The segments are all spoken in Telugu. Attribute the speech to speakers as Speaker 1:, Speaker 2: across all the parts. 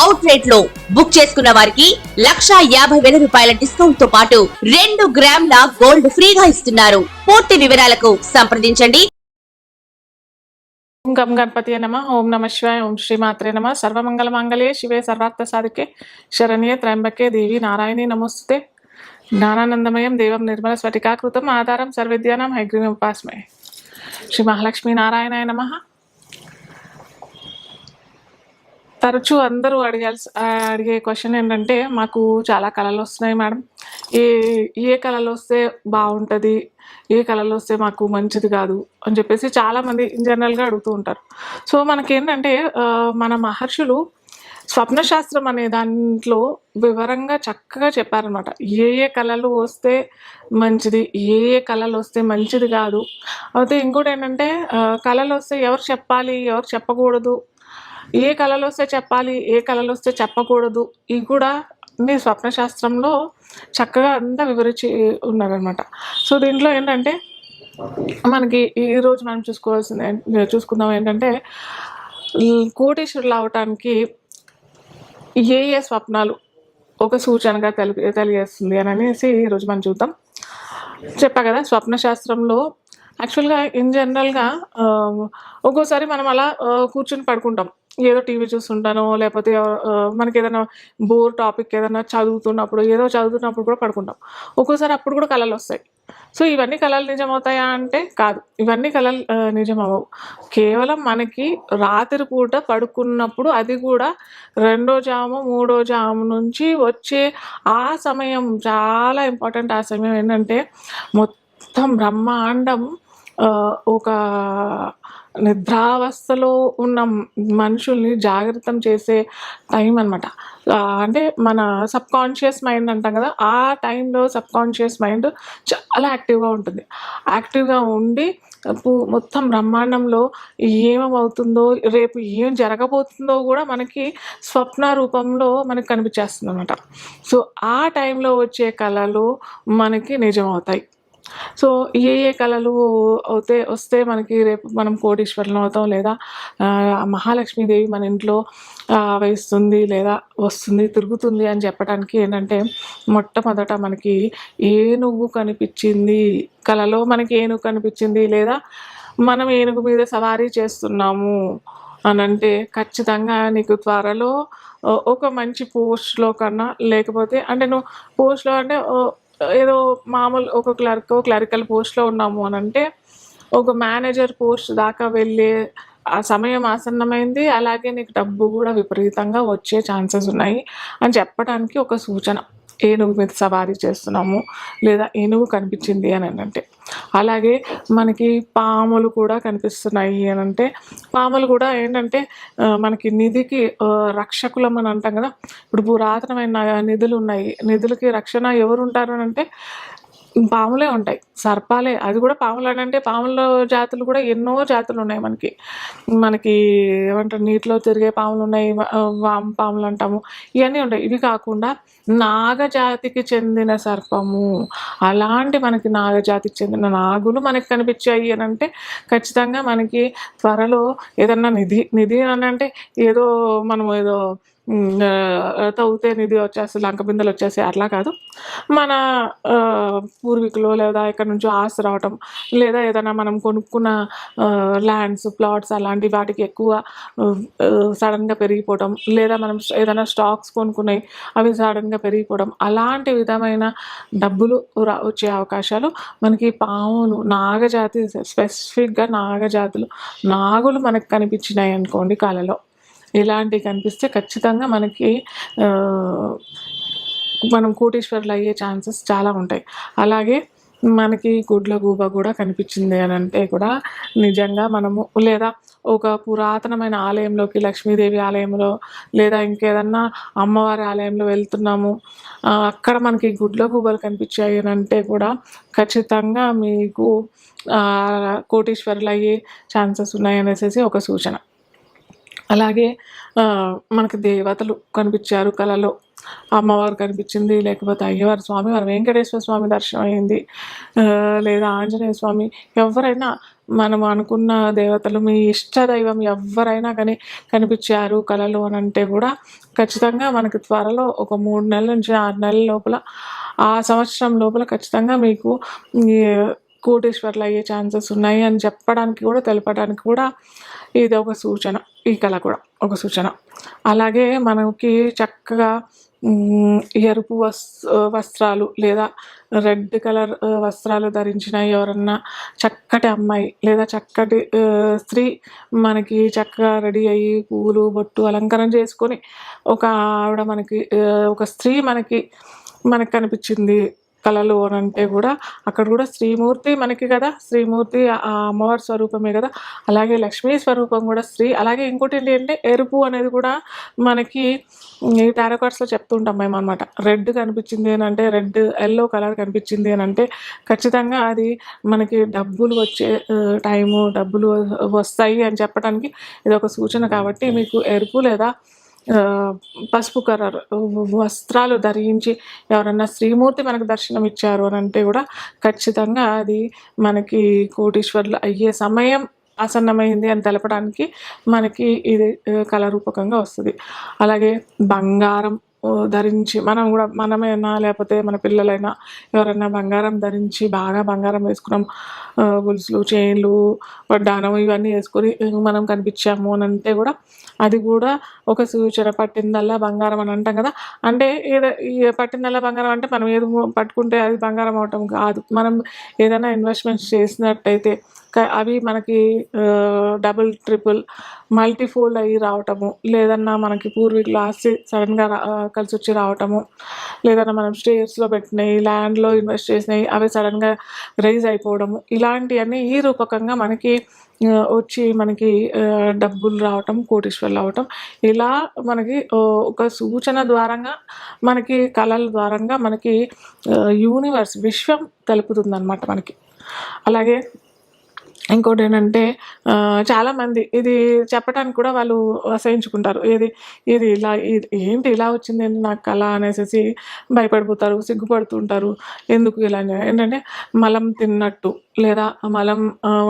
Speaker 1: అవుట్లెట్లో బుక్ చేసుకున్న వారికి లక్షా యాభై వేల రూపాయల డిస్కౌంట్తో పాటు రెండు గ్రాముల గోల్డ్ ఫ్రీగా ఇస్తున్నారు. పూర్తి వివరాలకు సంప్రదించండి.
Speaker 2: ఓం గం గణపతి నమ ఓం నమ శివాయ ఓం శ్రీమాత్రే నమ. సర్వమంగళ మంగళే శివే సర్వార్థ సాధికే శరణ్యే త్రయంబకే దేవి నారాయణి నమస్తే జ్ఞానానందమయం దేవం నిర్మల స్ఫటికాకృతం ఆధారం సర్వేద్యానం హైగ్రీవం ఉపాస్మే శ్రీ మహాలక్ష్మీ నారాయణాయ నమ. తరచూ అందరూ అడిగాల్సి అడిగే క్వశ్చన్ ఏంటంటే మాకు చాలా కళలు వస్తున్నాయి మేడం. ఏ ఏ కళలు వస్తే బాగుంటుంది? ఏ కళలు వస్తే మాకు మంచిది కాదు? అని చెప్పేసి చాలామంది జనరల్గా అడుగుతూ ఉంటారు. సో మనకేంటంటే మన మహర్షులు స్వప్నశాస్త్రం అనే దాంట్లో వివరంగా చక్కగా చెప్పారనమాట ఏ ఏ కళలు వస్తే మంచిది? ఏ ఏ కళలు వస్తే మంచిది కాదు? అయితే ఇంకోటి ఏంటంటే కళలు వస్తే ఎవరు చెప్పాలి? ఎవరు చెప్పకూడదు? ఏ కళలు వస్తే చెప్పాలి ఏ కళలు వస్తే చెప్పకూడదు ఇవి కూడా మీ స్వప్నశాస్త్రంలో చక్కగా అంతా వివరించి ఉన్నారనమాట సో దీంట్లో ఏంటంటే మనకి ఈ రోజు మనం చూసుకోవాల్సింది చూసుకుందాం ఏంటంటే కోటేశ్వరులు అవటానికి ఏ ఏ స్వప్నాలు ఒక సూచనగా తెలి తెలియజేస్తుంది అని అనేసి ఈరోజు మనం చూద్దాం. చెప్పా కదా స్వప్న శాస్త్రంలో యాక్చువల్గా ఇన్ జనరల్గా ఒక్కోసారి మనం అలా కూర్చుని పడుకుంటాం. ఏదో టీవీ చూస్తుంటానో లేకపోతే మనకి ఏదైనా బోర్ టాపిక్ ఏదైనా చదువుతున్నప్పుడు ఏదో చదువుతున్నప్పుడు కూడా పడుకుంటాం. ఒక్కోసారి అప్పుడు కూడా కళలు వస్తాయి. సో ఇవన్నీ కళలు నిజమవుతాయా అంటే కాదు. ఇవన్నీ కళలు నిజం అవ్వవు కేవలం మనకి రాత్రి పూట పడుకున్నప్పుడు అది కూడా రెండో జాము మూడో జాము నుంచి వచ్చే ఆ సమయం చాలా ఇంపార్టెంట్. ఆ సమయం ఏంటంటే మొత్తం బ్రహ్మాండం ఒక నిద్రావస్థలో ఉన్న మనుషుల్ని జాగ్రత్తం చేసే టైం అనమాట అంటే మన సబ్ కాన్షియస్ మైండ్ అంటాం కదా ఆ టైంలో సబ్ కాన్షియస్ మైండ్ చాలా యాక్టివ్గా ఉంటుంది. యాక్టివ్గా ఉండి మొత్తం బ్రహ్మాండంలో ఏమవుతుందో రేపు ఏం జరగబోతుందో కూడా మనకి స్వప్న రూపంలో మనకి కనిపించేస్తుంది అనమాట సో ఆ టైంలో వచ్చే కళలు మనకి నిజం అవుతాయి సో ఏ ఏ కళలు అవుతే వస్తే మనకి రేపు మనం కోటీశ్వరులం అవుతాం లేదా మహాలక్ష్మీదేవి మన ఇంట్లో వేస్తుంది లేదా వస్తుంది తిరుగుతుంది అని చెప్పడానికి ఏంటంటే మొట్టమొదట మనకి ఏనుగు కనిపించింది కళలో మనకి ఏనుగు కనిపించింది లేదా మనం ఏనుగు మీద సవారీ చేస్తున్నాము అని అంటే ఖచ్చితంగా నీకు త్వరలో ఒక మంచి పోస్ట్లో కన్నా లేకపోతే అంటే నువ్వు పోస్ట్లో అంటే ఏదో మామూలు ఒక క్లర్క్ క్లరికల్ పోస్ట్లో ఉన్నాము అని అంటే ఒక మేనేజర్ పోస్ట్ దాకా వెళ్ళే ఆ సమయం ఆసన్నమైంది. అలాగే నీకు డబ్బు కూడా విపరీతంగా వచ్చే ఛాన్సెస్ ఉన్నాయి అని చెప్పడానికి ఒక సూచన. ఏనుగు మీద సవారీ చేస్తున్నాము లేదా ఏనుగు కనిపించింది అని అంటే. అలాగే మనకి పాములు కూడా కనిపిస్తున్నాయి అని అంటే. పాములు కూడా ఏంటంటే మనకి నిధికి రక్షకులం అని అంటాం కదా. ఇప్పుడు పురాతనమైన నిధులు ఉన్నాయి. నిధులకి రక్షణ ఎవరు ఉంటారు అని అంటే పాములే ఉంటాయి. సర్పాలే అది కూడా పాములు అని అంటే పాముల జాతులు కూడా ఎన్నో జాతులు ఉన్నాయి మనకి. మనకి ఏమంటారు నీటిలో తిరిగే పాములు ఉన్నాయి వా- వామ పాములు అంటాము. ఇవన్నీ ఉంటాయి. ఇవి కాకుండా నాగజాతికి చెందిన సర్పము. అలాంటి మనకి నాగజాతికి చెందిన నాగులు మనకి కనిపించాయి అని అంటే ఖచ్చితంగా మనకి త్వరలో ఏదన్నా నిధి నిధి అని అంటే ఏదో మనం ఏదో తవ్వితే నిధి వచ్చేసి లంక బిందెలు వచ్చేసి అట్లా కాదు. మన పూర్వీకులు లేదా ఎక్కడి నుంచి ఆస్తి రావటం లేదా ఏదైనా మనం కొనుక్కున్న ల్యాండ్స్ ప్లాట్స్ అలాంటి వాటికి ఎక్కువ సడన్గా పెరిగిపోవడం లేదా మనం ఏదైనా స్టాక్స్ కొనుక్కున్నాయి అవి సడన్గా పెరిగిపోవడం అలాంటి విధమైన డబ్బులు రా వచ్చే అవకాశాలు మనకి పాములు నాగజాతి స్పెసిఫిక్గా నాగజాతులు నాగులు మనకు కనిపించినాయి అనుకోండి కళలో ఇలాంటివి కనిపిస్తే ఖచ్చితంగా మనకి మనం కోటీశ్వరులు అయ్యే ఛాన్సెస్ చాలా ఉంటాయి. అలాగే మనకి గుడ్ల గూబ కూడా కనిపించింది అని అంటే కూడా నిజంగా మనము లేదా ఒక పురాతనమైన ఆలయంలోకి లక్ష్మీదేవి ఆలయంలో లేదా ఇంకేదన్నా అమ్మవారి ఆలయంలో వెళ్తున్నాము అక్కడ మనకి గుడ్ల గూబలు కనిపించాయి అని అంటే కూడా ఖచ్చితంగా మీకు కోటేశ్వరులు కోటీశ్వరులు అయ్యే ఛాన్సెస్ ఉన్నాయి అనేసి ఒక సూచన. అలాగే మనకు దేవతలు కనిపించారు కళలో అమ్మవారు కనిపించింది లేకపోతే అయ్యవారి స్వామి వారు వెంకటేశ్వర స్వామి దర్శనం అయింది లేదా ఆంజనేయ స్వామి. ఎవరైనా మనం అనుకున్న దేవతలు మీ ఇష్ట దైవం ఎవరైనా కానీ కనిపించారు కళలు అని అంటే కూడా ఖచ్చితంగా మనకి త్వరలో ఒక మూడు నెలల నుంచి ఆరు నెలల లోపల ఆ సంవత్సరం లోపల ఖచ్చితంగా మీకు కోటేశ్వర్లు అయ్యే ఛాన్సెస్ ఉన్నాయి అని చెప్పడానికి కూడా తెలపడానికి కూడా ఇది ఒక సూచన ఈ కళ కూడా ఒక సూచన. అలాగే మనకి చక్కగా ఎరుపు వస్ వస్త్రాలు లేదా రెడ్ కలర్ వస్త్రాలు ధరించిన ఎవరన్నా చక్కటి అమ్మాయి లేదా చక్కటి స్త్రీ మనకి చక్కగా రెడీ అయ్యి పువ్వులు బొట్టు అలంకరణ చేసుకొని ఒక ఆవిడ మనకి ఒక స్త్రీ మనకి మనకు కనిపించింది కళలు అని అంటే కూడా అక్కడ కూడా శ్రీమూర్తి మనకి కదా శ్రీమూర్తి ఆ అమ్మవారి స్వరూపమే కదా. అలాగే లక్ష్మీ స్వరూపం కూడా స్త్రీ అలాగే ఇంకోటి ఏంటి అంటే ఎరుపు అనేది కూడా మనకి ఈ టారో చెప్తుంటాం మేము అనమాట రెడ్ కనిపించింది అని అంటే రెడ్ ఎల్లో కలర్ కనిపించింది అని అంటే ఖచ్చితంగా అది మనకి డబ్బులు వచ్చే టైము డబ్బులు వస్తాయి అని చెప్పడానికి ఇది ఒక సూచన కాబట్టి మీకు ఎరుపు లేదా పసుపు కలర్ వస్త్రాలు ధరించి ఎవరన్నా శ్రీమూర్తి మనకు దర్శనం ఇచ్చారు అని అంటే కూడా ఖచ్చితంగా అది మనకి కోటీశ్వర్లు అయ్యే సమయం ఆసన్నమైంది అని తెలపడానికి మనకి ఇది కళారూపకంగా వస్తుంది. అలాగే బంగారం ధరించి మనం కూడా మనమైనా లేకపోతే మన పిల్లలైనా ఎవరైనా బంగారం ధరించి బాగా బంగారం వేసుకున్నాం. గొలుసులు చైన్లు వడ్డానం ఇవన్నీ వేసుకొని మనం కనిపించాము అని అంటే కూడా అది కూడా ఒక సూచన. పట్టిందల్లా బంగారం అని అంటాం కదా. అంటే ఏదో ఈ పట్టిందల్లా బంగారం అంటే మనం ఏదో పట్టుకుంటే అది బంగారం అవటం కాదు. మనం ఏదైనా ఇన్వెస్ట్మెంట్స్ చేసినట్టయితే అవి మనకి డబుల్ ట్రిపుల్ మల్టీఫోల్డ్ అయ్యి రావటము లేదన్నా మనకి పూర్వీకులు ఆస్తి సడన్గా కలిసి వచ్చి రావటము లేదన్నా మనం స్టేట్స్లో పెట్టినవి ల్యాండ్లో ఇన్వెస్ట్ చేసినవి అవి సడన్గా రైజ్ అయిపోవడము ఇలాంటివన్నీ ఈ రూపకంగా మనకి వచ్చి మనకి డబ్బులు రావటం కోటీశ్వర్లు అవటం ఇలా మనకి ఒక సూచన ద్వారంగా మనకి కళల ద్వారంగా మనకి యూనివర్స్ విశ్వం తెలుపుతుందన్నమాట మనకి. అలాగే ఇంకోటి ఏంటంటే చాలామంది ఇది చెప్పడానికి కూడా వాళ్ళు అసహించుకుంటారు. ఏది ఇది ఇలా ఇది ఏంటి ఇలా వచ్చింది ఏంటి నాకు అలా అనేసి భయపడిపోతారు సిగ్గుపడుతుంటారు. ఎందుకు ఇలా ఏంటంటే మలం తిన్నట్టు. లేదా మలం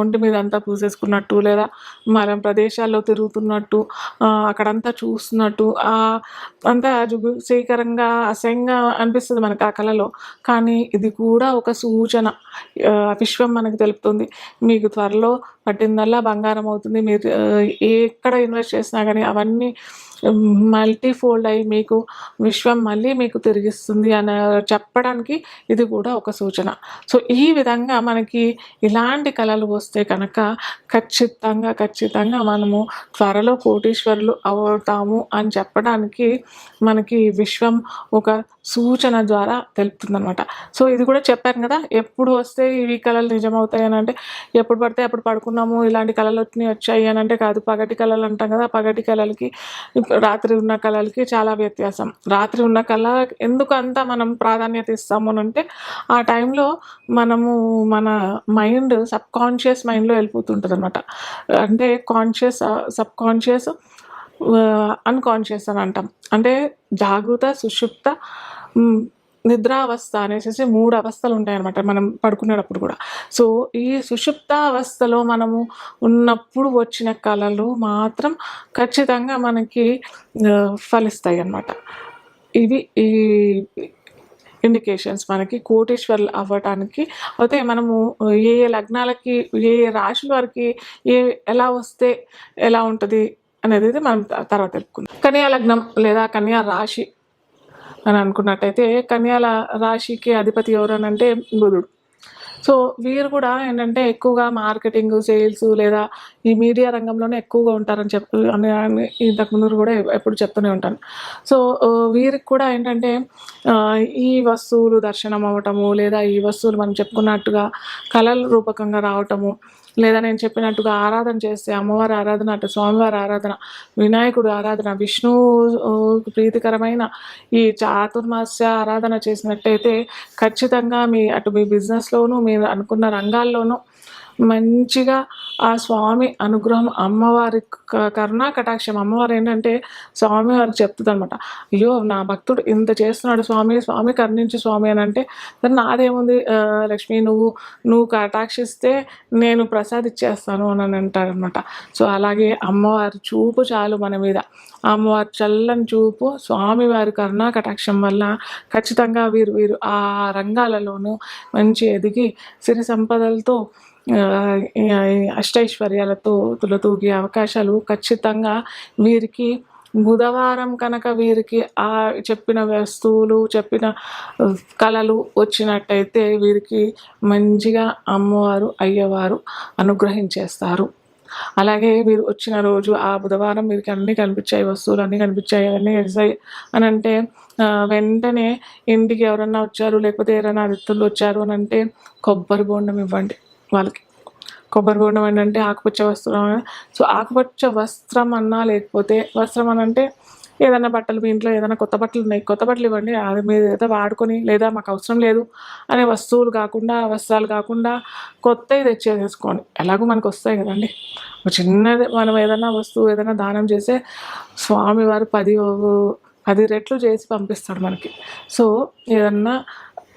Speaker 2: ఒంటి మీద అంతా పూసేసుకున్నట్టు లేదా మలం ప్రదేశాల్లో తిరుగుతున్నట్టు అక్కడంతా చూస్తున్నట్టు అంతా జుగుసీకరంగా అసహ్యంగా అనిపిస్తుంది మనకు ఆ కళలో. కానీ ఇది కూడా ఒక సూచన. విశ్వం మనకు తెలుపుతుంది. మీకు త్వరలో పట్టిందల్లా బంగారం అవుతుంది. మీరు ఎక్కడ ఇన్వెస్ట్ చేసినా కానీ అవన్నీ మల్టీ ఫోల్డ్ అయ్యి మీకు విశ్వం మళ్ళీ మీకు తిరిగిస్తుంది అని చెప్పడానికి ఇది కూడా ఒక సూచన. సో ఈ విధంగా మనకి ఇలాంటి కళలు వస్తే కనుక ఖచ్చితంగా ఖచ్చితంగా మనము త్వరలో కోటీశ్వరులు అవుతాము అని చెప్పడానికి మనకి విశ్వం ఒక సూచన ద్వారా తెలుపుతుందనమాట సో ఇది కూడా చెప్పాను కదా ఎప్పుడు వస్తే ఇవి కళలు నిజమవుతాయి అని అంటే ఎప్పుడు పడితే అప్పుడు పడుకున్నాము ఇలాంటి కళలు వచ్చాయి అని అంటే కాదు. పగటి కళలు అంటాం కదా పగటి కళలకి రాత్రి ఉన్న కళలకి చాలా వ్యత్యాసం. రాత్రి ఉన్న కళ ఎందుకు అంత మనం ప్రాధాన్యత ఇస్తాము అని అంటే ఆ టైంలో మనము మన మైండ్ సబ్ కాన్షియస్ మైండ్లో వెళ్ళిపోతుంటుంది అనమాట అంటే కాన్షియస్ సబ్ కాన్షియస్ అన్కాన్షియస్ అని అంటాం. అంటే జాగృత సుషుప్త నిద్రావస్థ అనేసి మూడు అవస్థలు ఉంటాయన్నమాట మనం పడుకునేటప్పుడు కూడా. సో ఈ సుషుప్త అవస్థలో మనము ఉన్నప్పుడు వచ్చిన కళలు మాత్రం ఖచ్చితంగా మనకి ఫలిస్తాయి అన్నమాట ఇవి ఈ ఇండికేషన్స్ మనకి కోటేశ్వర్లు అవ్వటానికి అయితే మనము ఏ ఏ లగ్నాలకి ఏ ఏ రాశుల వారికి ఏ ఎలా వస్తే ఎలా ఉంటుంది అనేది అయితే మనం తర్వాత తెలుపుకుందాం. కన్యా లగ్నం లేదా కన్యా రాశి అని అనుకున్నట్టయితే కన్యాల రాశికి అధిపతి ఎవరనంటే అంటే బుధుడు. సో వీరు కూడా ఏంటంటే ఎక్కువగా మార్కెటింగ్ సేల్స్ లేదా ఈ మీడియా రంగంలోనే ఎక్కువగా ఉంటారని చెప్పి అని ఇంతకు ముందు కూడా ఎప్పుడు చెప్తూనే ఉంటాను. సో వీరికి కూడా ఏంటంటే ఈ వస్తువులు దర్శనం అవ్వటము లేదా ఈ వస్తువులు మనం చెప్పుకున్నట్టుగా కళల రూపకంగా రావటము లేదా నేను చెప్పినట్టుగా ఆరాధన చేస్తే అమ్మవారి ఆరాధన అటు స్వామివారి ఆరాధన వినాయకుడు ఆరాధన విష్ణు ప్రీతికరమైన ఈ చాతుర్మాస్య ఆరాధన చేసినట్టయితే ఖచ్చితంగా మీ అటు మీ బిజినెస్లోను మీరు అనుకున్న రంగాల్లోనూ మంచిగా ఆ స్వామి అనుగ్రహం అమ్మవారి క- కరుణా కటాక్షం. అమ్మవారు ఏంటంటే స్వామి వారికి చెప్తుంది అనమాట అయ్యో నా భక్తుడు ఇంత చేస్తున్నాడు స్వామి స్వామి కరుణించు స్వామి అని అంటే "సరే, నాదేముంది? లక్ష్మి నువ్వు నువ్వు కటాక్షిస్తే నేను ప్రసాద్ ఇచ్చేస్తాను అని అంటారనమాట సో అలాగే అమ్మవారి చూపు చాలు మన మీద. అమ్మవారి చల్లని చూపు స్వామివారి కరుణా కటాక్షం వల్ల ఖచ్చితంగా వీరు వీరు ఆ రంగాలలోనూ మంచి ఎదిగి సిరి సంపదలతో అష్టైశ్వర్యాలతో తులతూగే అవకాశాలు ఖచ్చితంగా వీరికి బుధవారం కనుక వీరికి ఆ చెప్పిన వస్తువులు చెప్పిన కళలు వచ్చినట్టయితే వీరికి మంచిగా అమ్మవారు అయ్యవారు అనుగ్రహించేస్తారు. అలాగే వీరు వచ్చిన రోజు ఆ బుధవారం వీరికి అన్నీ కనిపించాయి వస్తువులు అన్నీ కనిపించాయి అన్నీ కలిసాయి అని అంటే వెంటనే ఇంటికి ఎవరన్నా వచ్చారు లేకపోతే ఎవరైనా అతిథులు వచ్చారు అని అంటే కొబ్బరి బోండం ఇవ్వండి. వాళ్ళకి. కొబ్బరి బోండం ఏంటంటే ఆకుపచ్చ వస్త్రం సో ఆకుపచ్చ వస్త్రం అన్నా లేకపోతే వస్త్రం అని అంటే ఏదైనా బట్టలు మీ ఇంట్లో ఏదైనా కొత్త బట్టలు ఉన్నాయి కొత్త బట్టలు ఇవ్వండి అది మీరు ఏదో వాడుకొని లేదా మాకు అవసరం లేదు అనే వస్తువులు కాకుండా వస్త్రాలు కాకుండా కొత్తవి తెచ్చేసేసుకోండి ఎలాగో మనకు వస్తాయి కదండి. చిన్నది మనం ఏదైనా వస్తువు ఏదైనా దానం చేస్తే స్వామివారు పది పది రెట్లు చేసి పంపిస్తాడు మనకి. సో ఏదన్నా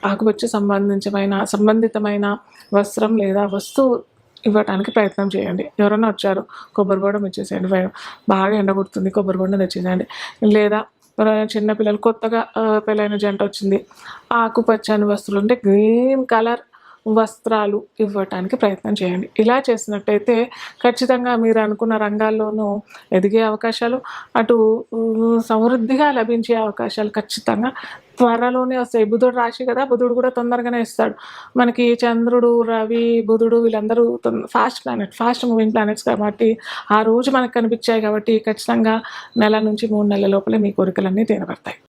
Speaker 2: ఆకుపచ్చ సంబంధించమైన సంబంధితమైన వస్త్రం లేదా వస్తువు ఇవ్వడానికి ప్రయత్నం చేయండి. ఎవరైనా వచ్చారు కొబ్బరి బొండం ఇచ్చేసేయండి. బాగా బాగా ఎండగొడుతుంది కొబ్బరి బొండం తెచ్చేసేయండి. లేదా ఎవరైనా చిన్న పిల్లలు కొత్తగా పెళ్ళైన జంట వచ్చింది ఆకుపచ్చని వస్తువులు అంటే గ్రీన్ కలర్ వస్త్రాలు ఇవ్వటానికి ప్రయత్నం చేయండి. ఇలా చేసినట్టయితే ఖచ్చితంగా మీరు అనుకున్న రంగాల్లోనూ ఎదిగే అవకాశాలు అటు సమృద్ధిగా లభించే అవకాశాలు ఖచ్చితంగా. త్వరలోనే వస్తాయి. బుధుడు రాశి కదా బుధుడు కూడా తొందరగానే ఇస్తాడు మనకి చంద్రుడు రవి బుధుడు వీళ్ళందరూ fast planet fast moving planets కాబట్టి ఆ రోజు మనకు కనిపించాయి కాబట్టి ఖచ్చితంగా నెల నుంచి మూడు నెలల లోపలే మీ కోరికలన్నీ తీరబడతాయి.